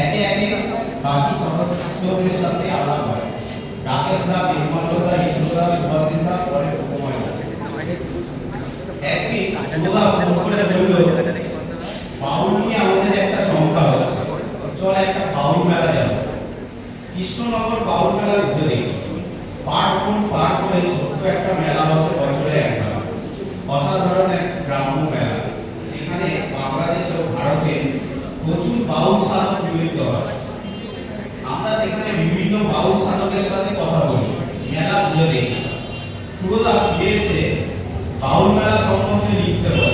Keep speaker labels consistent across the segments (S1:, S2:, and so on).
S1: একে একে বাকি সদস্যদের সাথে আলাপ হয়। রাকেশদা নির্মলদা ইসুদা সুভাষিন্দা পরে উপময়দা একদিন সুধা ফোন করে বলল, বাউল নিয়ে আমাদের একটা সংখ্যা হচ্ছে। চল একটা বাউল মেলা যাব কৃষ্ণনগর বাউল মেলা দেখি পার্ট কোন পার করে ছোট্ট একটা মেলা বসে বছরে একবার। অসাধারণ এক গ্রাম্য মেলা এখানে বাংলাদেশ ও ভারতে প্রচুর বাউল সাধক মিলিত হয় আমরা সেখানে বিভিন্ন বাউল সাধকের সাথে কথা বলি মেলা ঘুরে দেখি সুরদা ফিরে এসে বাউল মেলা সম্বন্ধে লিখতে বলে।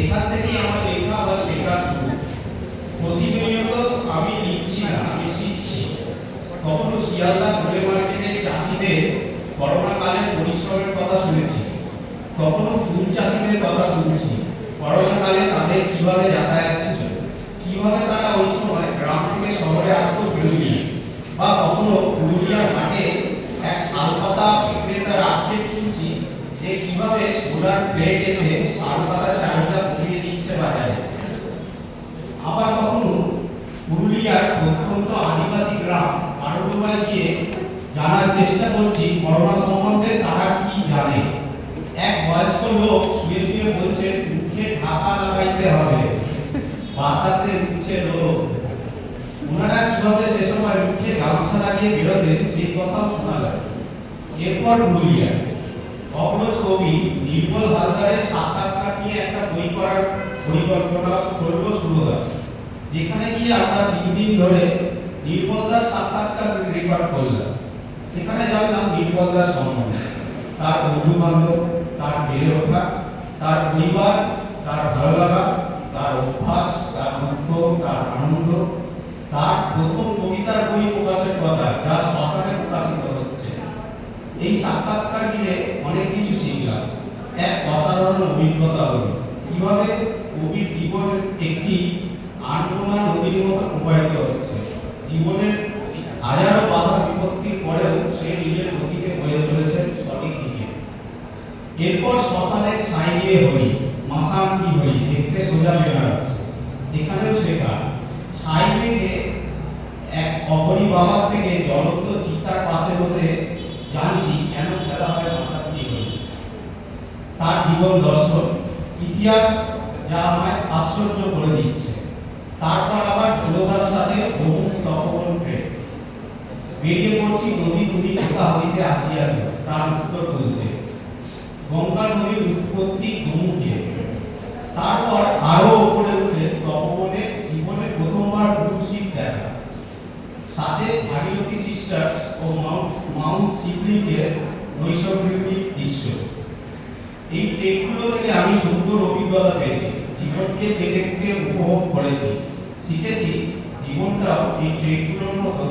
S1: এখান থেকেই আমার লেখা বা শেখা শুরু। প্রতিনিয়ত আমি লিখছি না, আমি শিখছি। কখনো শিয়ালদা ঘুরে মার্কেটে চাষিদের করোনাকালের পরিশ্রমের কথা শুনেছি। কখনো ফুল চাষিদের কথা শুনছি, করোনাকালে তাদের কীভাবে যাতায়াত ছিল, কীভাবে তারা ওই সময় গ্রাম থেকে শহরে আসতো ভিড় বা কখনো পুরুলিয়ার হাটে এক শালপাতা বিক্রেতার আক্ষেপ শুনছি যে কীভাবে সোলার প্লেট এসে শালপাতার চাহিদা কমিয়ে দিচ্ছে বাজারে। আবার কখনো পুরুলিয়ার প্রত্যন্ত আদিবাসী গ্রাম আরডুবায় গিয়ে জানার চেষ্টা করছি, করোনা সম্বন্ধে তারা কি জানে? এক বয়স্ক লোক শুয়ে শুয়ে বলছে, মুখে ঢাকা লাগাইতে হবে, বাতাসে উঠছে রোগ ওনারা কীভাবে সে সময় মুখে গামছা লাগিয়ে বেরোতেন, সেই কথাও এরপর পুরুলিয়া অগ্রজ কবি নির্মল হালদারের সাক্ষাৎকার নিয়ে একটা বই করার পরিকল্পনা করব শুরুদা যেখানে গিয়ে আমরা তিন দিন ধরে নির্মল দাস সাক্ষাৎকার রেকর্ড করলাম। সেখানে জানলাম নির্মল দাস সম্বন্ধে। তার বন্ধু বান্ধব তার বেড়ে ওঠা তার পরিবার, তার ভালো লাগা তার অভ্যাস, তার দুঃখ তার আনন্দ, তার প্রথম কবিতার বই প্রকাশের কথা যা এই সাক্ষাৎকার নিয়ে অনেক কিছু শিখলাম। এক অসাধারণ অভিজ্ঞতা হলো, কীভাবে কবির জীবনের একটি আনমনা নদীর মতো প্রবাহিত হচ্ছে। জীবনের হাজারো বাধা বিপত্তির পরেও সে নিজের গতিকে বয়ে চলেছে সঠিক দিকে। এরপর শ্মশানে ছাই দিয়ে হরি মাসান কি হরি দেখতে সোজা বেনারস। এখানেও শেখা ছাই মেখে এক অহরি বাবার থেকে জ্বলন্ত চিতার পাশে বসে জানছি কেন খেলা হয় মাসান কি হরি তার জীবন দর্শন ইতিহাস যা আমায় আশ্চর্য করে দিচ্ছে। তারপর আবার সুরদার সাথে বহু তপবন বেরিয়ে পড়ছি নদী তুমি কোথা হইতে আসিয়াছ তার উত্তর খুঁজতে। গঙ্গা নদীর উৎপত্তি গোমুখে তারপর আরও উপরে উঠে তপবনে জীবনে প্রথমবার গুরু দেখা। সাথে ভাগীরথী সিস্টার্স ও মাউন্ট মাউন্ট সিবলিংয়ের নৈসর্গিক দৃশ্য। এই ট্রেকগুলো থেকে আমি সুন্দর অভিজ্ঞতা পেয়েছি। জীবনকে ছেলেকে উপভোগ করেছি। শিখেছি জীবনটাও এই ট্রেকগুলোর মতো।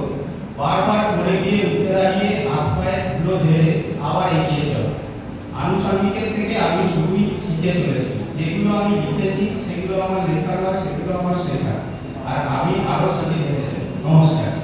S1: বারবার পড়ে গিয়ে উঠে দাঁড়িয়ে হাত পায়ের ধুলো ঝেড়ে আবার এগিয়ে চলো। আনুষঙ্গিকের থেকে আমি শুধুই শিখে চলেছি। যেগুলো আমি লিখেছি, সেগুলো আমার লেখা না সেগুলো আমার শেখা আর আমি আরও শিখে যেতে নমস্কার।